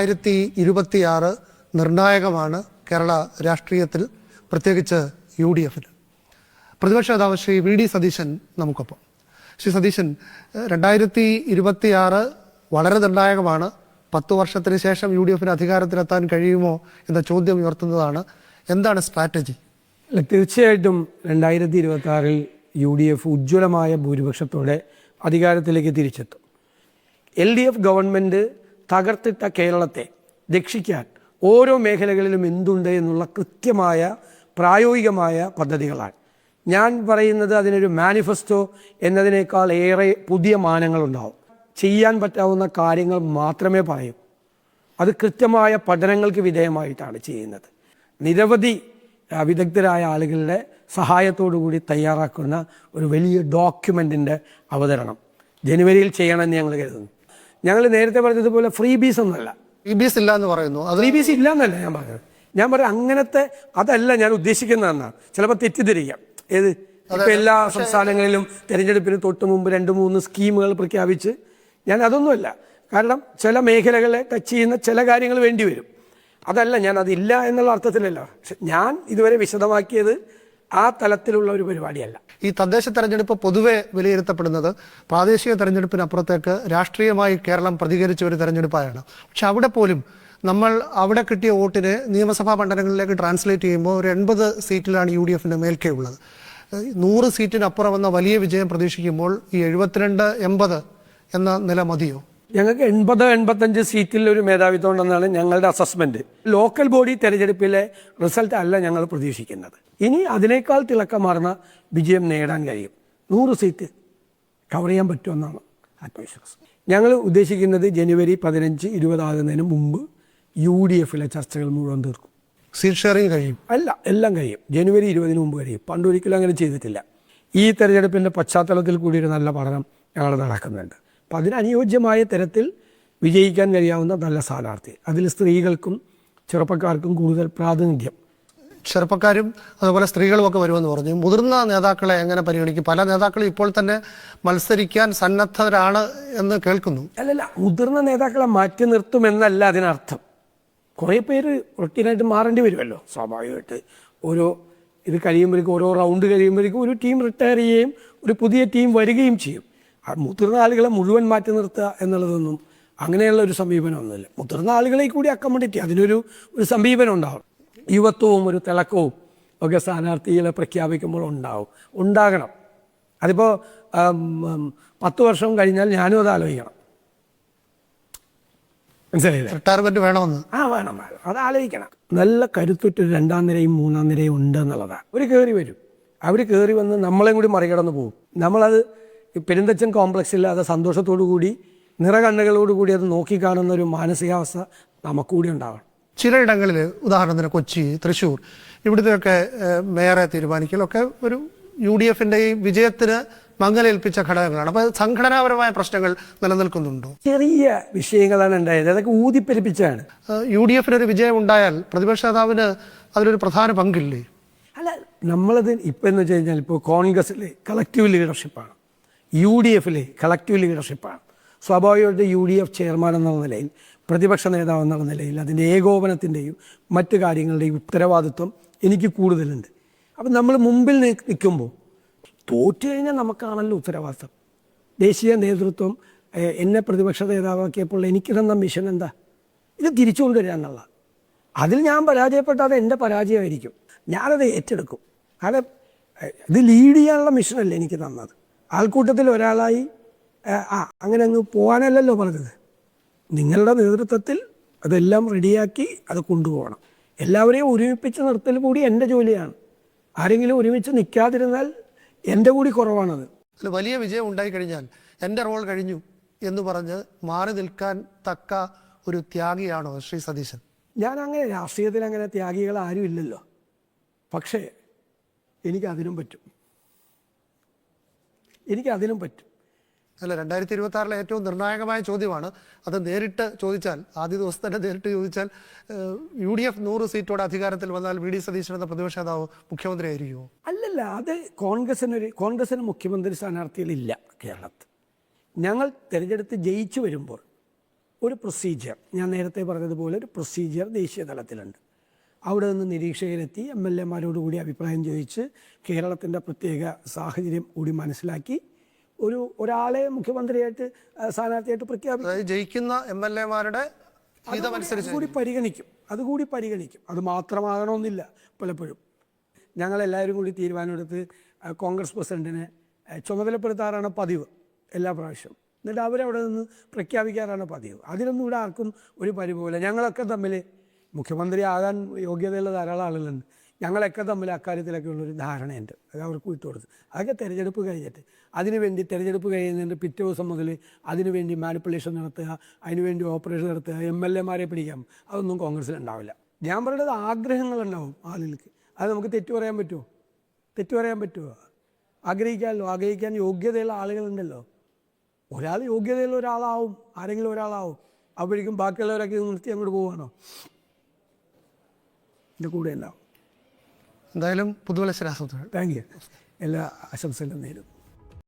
രണ്ടായിരത്തി ഇരുപത്തിയാറ് നിർണായകമാണ് കേരള രാഷ്ട്രീയത്തിൽ പ്രത്യേകിച്ച് യു ഡി എഫിന് പ്രതിപക്ഷ നേതാവ് ശ്രീ വി ഡി സതീശൻ നമുക്കൊപ്പം. ശ്രീ സതീശൻ രണ്ടായിരത്തി ഇരുപത്തിയാറ് വളരെ നിർണായകമാണ്. പത്തു വർഷത്തിന് ശേഷം യു ഡി എഫിന് അധികാരത്തിലെത്താൻ കഴിയുമോ എന്ന ചോദ്യം ഉയർത്തുന്നതാണ്. എന്താണ് സ്ട്രാറ്റജി? അല്ല തീർച്ചയായിട്ടും രണ്ടായിരത്തി ഇരുപത്തി ആറിൽ യു ഡി എഫ് ഉജ്ജ്വലമായ ഭൂരിപക്ഷത്തോടെ അധികാരത്തിലേക്ക് തിരിച്ചെത്തും. എൽ ഡി എഫ് ഗവൺമെന്റ് തകർത്തിട്ട കേരളത്തെ രക്ഷിക്കാൻ ഓരോ മേഖലകളിലും എന്തുണ്ട് എന്നുള്ള കൃത്യമായ പ്രായോഗികമായ പദ്ധതികളാണ്. ഞാൻ പറയുന്നത് അതിനൊരു മാനിഫെസ്റ്റോ എന്നതിനേക്കാൾ ഏറെ പുതിയ മാനങ്ങളുണ്ടാവും. ചെയ്യാൻ പറ്റാവുന്ന കാര്യങ്ങൾ മാത്രമേ പറയൂ. അത് കൃത്യമായ പഠനങ്ങൾക്ക് വിധേയമായിട്ടാണ് ചെയ്യുന്നത്. നിരവധി വിദഗ്ധരായ ആളുകളുടെ സഹായത്തോടു കൂടി തയ്യാറാക്കുന്ന ഒരു വലിയ ഡോക്യുമെന്റിന്റെ അവതരണം ജനുവരിയിൽ ചെയ്യണമെന്ന് ഞങ്ങൾ കരുതുന്നു. ഞങ്ങൾ നേരത്തെ പറഞ്ഞതുപോലെ ഫ്രീ ബീസ് ഒന്നല്ല ഫ്രീ ബീസ് ഇല്ല എന്ന് പറയുന്നു. അത് ഫ്രീ ബീസ് ഇല്ല എന്നല്ല ഞാൻ പറഞ്ഞത്. ഞാൻ പറയാം അങ്ങനത്തെ അതല്ല ഞാൻ ഉദ്ദേശിക്കുന്നതെന്നാണ് ചിലപ്പോൾ തെറ്റിദ്ധരിക്കാം. ഏത്? ഇപ്പൊ എല്ലാ സംസ്ഥാനങ്ങളിലും തെരഞ്ഞെടുപ്പിന് തൊട്ട് മുമ്പ് രണ്ട് മൂന്ന് സ്കീമുകൾ പ്രഖ്യാപിച്ച് ഞാൻ അതൊന്നുമല്ല. കാരണം ചില മേഖലകളെ ടച്ച് ചെയ്യുന്ന ചില കാര്യങ്ങൾ വേണ്ടി വരും. അതല്ല ഞാൻ അതില്ല എന്നുള്ള അർത്ഥത്തിലല്ല. പക്ഷെ ഞാൻ ഇതുവരെ വിശദമാക്കിയത് ആ തലത്തിലുള്ള ഒരു പരിപാടിയല്ല. ഈ തദ്ദേശ തെരഞ്ഞെടുപ്പ് പൊതുവെ വിലയിരുത്തപ്പെടുന്നത് പ്രാദേശിക തെരഞ്ഞെടുപ്പിനപ്പുറത്തേക്ക് രാഷ്ട്രീയമായി കേരളം പ്രതികരിച്ച ഒരു തെരഞ്ഞെടുപ്പായാണ്. പക്ഷെ അവിടെ പോലും നമ്മൾ അവിടെ കിട്ടിയ വോട്ടിനെ നിയമസഭാ മണ്ഡലങ്ങളിലേക്ക് ട്രാൻസ്ലേറ്റ് ചെയ്യുമ്പോൾ ഒരു എൺപത് സീറ്റിലാണ് യു ഡി എഫിന്റെ മേൽക്കേ ഉള്ളത്. ഏഹ് നൂറ് സീറ്റിനപ്പുറം എന്ന വലിയ വിജയം പ്രതീക്ഷിക്കുമ്പോൾ ഈ എഴുപത്തിരണ്ട് എൺപത് എന്ന നില മതിയോ? ഞങ്ങൾക്ക് എൺപത് എൺപത്തഞ്ച് സീറ്റിൽ ഒരു മേധാവിത്വം ഉണ്ടെന്നാണ് ഞങ്ങളുടെ അസസ്മെന്റ് ലോക്കൽ ബോഡി തെരഞ്ഞെടുപ്പിലെ റിസൾട്ട് അല്ല ഞങ്ങൾ പ്രതീക്ഷിക്കുന്നത്. ഇനി അതിനേക്കാൾ തിളക്കമാർന്ന വിജയം നേടാൻ കഴിയും. നൂറ് സീറ്റ് കവർ ചെയ്യാൻ പറ്റുമെന്നാണ് ആത്മവിശ്വാസം. ഞങ്ങൾ ഉദ്ദേശിക്കുന്നത് ജനുവരി പതിനഞ്ച് ഇരുപതാകുന്നതിന് മുമ്പ് യു ഡി എഫിലെ ചർച്ചകൾ മുഴുവൻ തീർക്കും. സീറ്റ് ഷെയറിംഗ് കഴിയും. അല്ല എല്ലാം കഴിയും. ജനുവരി ഇരുപതിന് മുമ്പ് കഴിയും. പണ്ടൊരിക്കലും അങ്ങനെ ചെയ്തിട്ടില്ല. ഈ തെരഞ്ഞെടുപ്പിന്റെ പശ്ചാത്തലത്തിൽ കൂടി ഒരു നല്ല പഠനം ഞങ്ങൾ നടക്കുന്നുണ്ട്. അപ്പം അതിനനുയോജ്യമായ തരത്തിൽ വിജയിക്കാൻ കഴിയാവുന്ന നല്ല സ്ഥാനാർത്ഥി. അതിൽ സ്ത്രീകൾക്കും ചെറുപ്പക്കാർക്കും കൂടുതൽ പ്രാതിനിധ്യം. ചെറുപ്പക്കാരും അതുപോലെ സ്ത്രീകളും ഒക്കെ വരുമെന്ന് പറഞ്ഞു. മുതിർന്ന നേതാക്കളെ എങ്ങനെ പരിഗണിക്കും? പല നേതാക്കളും ഇപ്പോൾ തന്നെ മത്സരിക്കാൻ സന്നദ്ധരാണ് എന്ന് കേൾക്കുന്നു. അല്ലല്ല മുതിർന്ന നേതാക്കളെ മാറ്റി നിർത്തുമെന്നല്ല അതിനർത്ഥം. കുറേ പേര് റൊട്ടീനായിട്ട് മാറേണ്ടി വരുമല്ലോ. സ്വാഭാവികമായിട്ട് ഓരോ ഇത് കഴിയുമ്പോഴേക്കും ഓരോ റൗണ്ട് കഴിയുമ്പോഴേക്കും ഒരു ടീം റിട്ടയർ ചെയ്യുകയും ഒരു പുതിയ ടീം വരികയും ചെയ്യും. ആ മുതിർന്ന ആളുകളെ മുഴുവൻ മാറ്റി നിർത്തുക എന്നുള്ളതൊന്നും അങ്ങനെയുള്ള ഒരു സമീപനമൊന്നുമില്ല മുതിർന്ന ആളുകളെ കൂടി അക്കോമഡേറ്റ് അതിനൊരു ഒരു സമീപനം ഉണ്ടാവും. യുവത്വവും ഒരു തിളക്കവും ഒക്കെ സ്ഥാനാർത്ഥികളെ പ്രഖ്യാപിക്കുമ്പോൾ ഉണ്ടാവും. ഉണ്ടാകണം. അതിപ്പോൾ പത്ത് വർഷം കഴിഞ്ഞാൽ ഞാനും അത് ആലോചിക്കണം. മനസ്സിലായില്ലേ? റിട്ടയർമെന്റ് വേണമെന്ന്. ആ വേണം വേണം. അത് ആലോചിക്കണം. നല്ല കരുത്തുറ്റൊരു രണ്ടാം നിരയും മൂന്നാം നിരയും ഉണ്ട് എന്നുള്ളതാണ് അവർ കയറി വരും. അവർ കയറി വന്ന് നമ്മളെയും കൂടി മറികടന്ന് പോകും. നമ്മളത് പെരുന്തച്ചൻ കോംപ്ലക്സിൽ കോംപ്ലക്സില്ലാതെ സന്തോഷത്തോടു കൂടി നിറകണ്ണുകളോടുകൂടി അത് നോക്കിക്കാണുന്ന ഒരു മാനസികാവസ്ഥ നമുക്കൂടി ഉണ്ടാവണം. ചിലയിടങ്ങളിൽ ഉദാഹരണത്തിന് കൊച്ചി തൃശ്ശൂർ ഇവിടുത്തെയൊക്കെ മേയറെ തീരുമാനിക്കലൊക്കെ ഒരു യു ഡി എഫിന്റെ ഈ വിജയത്തിന് മങ്ങലേൽപ്പിച്ച ഘടകങ്ങളാണ്. അപ്പോൾ സംഘടനാപരമായ പ്രശ്നങ്ങൾ നിലനിൽക്കുന്നുണ്ടോ? ചെറിയ വിഷയങ്ങളാണ് ഉണ്ടായത്. അതൊക്കെ ഊതിപ്പെരിപ്പിച്ചാണ് യു ഡി എഫിന് ഒരു വിജയം ഉണ്ടായാൽ പ്രതിപക്ഷ നേതാവിന് അതിലൊരു പ്രധാന പങ്കില്ലേ? അല്ല നമ്മളത് ഇപ്പം എന്ന് വെച്ച് കഴിഞ്ഞാൽ ഇപ്പോൾ കോൺഗ്രസ്സിലെ കളക്റ്റീവ് ലീഡർഷിപ്പാണ്. യു ഡി എഫിലെ കളക്റ്റീവ് ലീഡർഷിപ്പാണ്. സ്വാഭാവികമായിട്ട് യു ഡി എഫ് ചെയർമാൻ എന്ന നിലയിൽ പ്രതിപക്ഷ നേതാവ് എന്നുള്ള നിലയിൽ അതിന്റെ ഏകോപനത്തിന്റെയും മറ്റ് കാര്യങ്ങളുടെയും ഉത്തരവാദിത്വം എനിക്ക് കൂടുതലുണ്ട്. അപ്പം നമ്മൾ മുമ്പിൽ നിൽക്കുമ്പോൾ തോറ്റു കഴിഞ്ഞാൽ നമുക്കാണല്ലോ ഉത്തരവാദിത്വം. ദേശീയ നേതൃത്വം എന്നെ പ്രതിപക്ഷ നേതാവാക്കിയപ്പോൾ എനിക്ക് തന്ന മിഷൻ എന്താ? ഇത് തിരിച്ചു കൊണ്ടുവരിക എന്നുള്ള അതിൽ ഞാൻ പരാജയപ്പെട്ടാൽ എന്റെ പരാജയമായിരിക്കും. ഞാനത് ഏറ്റെടുക്കും. കാരണം ഇത് ലീഡ് ചെയ്യാനുള്ള മിഷനല്ലേ എനിക്ക് തന്നത്. ആൾക്കൂട്ടത്തിൽ ഒരാളായി ആ അങ്ങനെ അങ്ങ് പോകാനല്ലല്ലോ പറഞ്ഞത്. നിങ്ങളുടെ നേതൃത്വത്തിൽ അതെല്ലാം റെഡിയാക്കി അത് കൊണ്ടുപോകണം. എല്ലാവരെയും ഒരുമിപ്പിച്ച് നിർത്തൽ കൂടി എന്റെ ജോലിയാണ്. ആരെങ്കിലും ഒരുമിച്ച് നിൽക്കാതിരുന്നാൽ എന്റെ കൂടി കുറവാണത്. വലിയ വിജയം ഉണ്ടായി കഴിഞ്ഞാൽ എന്റെ റോൾ കഴിഞ്ഞു എന്ന് പറഞ്ഞ് മാറി നിൽക്കാൻ തക്ക ഒരു ത്യാഗിയാണോ ശ്രീ സതീശൻ? ഞാൻ അങ്ങനെ രാഷ്ട്രീയത്തിൽ അങ്ങനെ ത്യാഗികൾ ആരും ഇല്ലല്ലോ. പക്ഷേ എനിക്ക് അതിനും പറ്റും. എനിക്ക് അതിനും പറ്റും. അല്ല രണ്ടായിരത്തി ഇരുപത്തി ആറിലെ ഏറ്റവും നിർണായകമായ ചോദ്യമാണ്. അത് നേരിട്ട് ചോദിച്ചാൽ ആദ്യ ദിവസം തന്നെ നേരിട്ട് ചോദിച്ചാൽ യു ഡി എഫ് നൂറ് സീറ്റോടെ അധികാരത്തിൽ വന്നാൽ വി ഡി സതീശൻ എന്ന പ്രതിപക്ഷ നേതാവ് മുഖ്യമന്ത്രി ആയിരിക്കുമോ അല്ലല്ല അത് കോൺഗ്രസിനൊരു കോൺഗ്രസിന് മുഖ്യമന്ത്രി സ്ഥാനാർത്ഥികളില്ല കേരളത്തിൽ. ഞങ്ങൾ തിരഞ്ഞെടുത്ത് ജയിച്ചു വരുമ്പോൾ ഒരു പ്രൊസീജിയർ ഞാൻ നേരത്തെ പറഞ്ഞതുപോലെ ഒരു പ്രൊസീജിയർ ദേശീയ തലത്തിലുണ്ട്. അവിടെ നിന്ന് നിരീക്ഷകരെത്തി എം എൽ എമാരോടുകൂടി അഭിപ്രായം ചോദിച്ച് കേരളത്തിന്റെ പ്രത്യേക സാഹചര്യം കൂടി മനസ്സിലാക്കി ഒരു ഒരാളെ മുഖ്യമന്ത്രിയായിട്ട് സ്ഥാനാർത്ഥിയായിട്ട് പ്രഖ്യാപിക്കും. ജയിക്കുന്ന എം എൽ എമാരുടെ അതുകൂടി പരിഗണിക്കും. അതുകൂടി പരിഗണിക്കും. അത് മാത്രമാകണമെന്നില്ല പലപ്പോഴും. ഞങ്ങളെല്ലാവരും കൂടി തീരുമാനമെടുത്ത് കോൺഗ്രസ് പ്രസിഡന്റിനെ ചുമതലപ്പെടുത്താറാണ് പതിവ് എല്ലാ പ്രാവശ്യവും. എന്നിട്ട് അവരവിടെ നിന്ന് പ്രഖ്യാപിക്കാറാണ് പതിവ്. അതിനൊന്നും ഇവിടെ ആർക്കും ഒരു പരിപോലെ ഞങ്ങളൊക്കെ തമ്മിൽ മുഖ്യമന്ത്രി ആകാൻ യോഗ്യതയുള്ള ധാരാളം ആളുകളുണ്ട്. ഞങ്ങളൊക്കെ തമ്മിൽ അക്കാര്യത്തിലൊക്കെ ഉള്ളൊരു ധാരണയുണ്ട്. അത് അവർക്ക് വിട്ടുകൊടുത്തു അതൊക്കെ തിരഞ്ഞെടുപ്പ് കഴിഞ്ഞിട്ട്. അതിനുവേണ്ടി തിരഞ്ഞെടുപ്പ് കഴിയുന്നതിന്റെ പിറ്റേ ദിവസം മുതൽ അതിനുവേണ്ടി മാനിപ്പുലേഷൻ നടത്തുക അതിനുവേണ്ടി ഓപ്പറേഷൻ നടത്തുക എം എൽ എമാരെ പിടിക്കാം. അതൊന്നും കോൺഗ്രസ്സിൽ ഉണ്ടാവില്ല ഞാൻ പറയുന്നത് ആഗ്രഹങ്ങളുണ്ടാവും ആളുകൾക്ക്. അത് നമുക്ക് തെറ്റു പറയാൻ പറ്റുമോ? തെറ്റു പറയാൻ പറ്റുമോ? ആഗ്രഹിക്കാമല്ലോ. ആഗ്രഹിക്കാൻ യോഗ്യതയുള്ള ആളുകളുണ്ടല്ലോ. ഒരാൾ യോഗ്യതയുള്ള ഒരാളാവും. ആരെങ്കിലും ഒരാളാവും. അപ്പോഴേക്കും ബാക്കിയുള്ളവരൊക്കെ നിർത്തി അങ്ങോട്ട് പോവാണോ എന്റെ കൂടെ ഉണ്ടാവും. എന്തായാലും പുതുവത്സരാസത്തിൽ താങ്ക് യു. എല്ലാ ആശംസകളും നേരും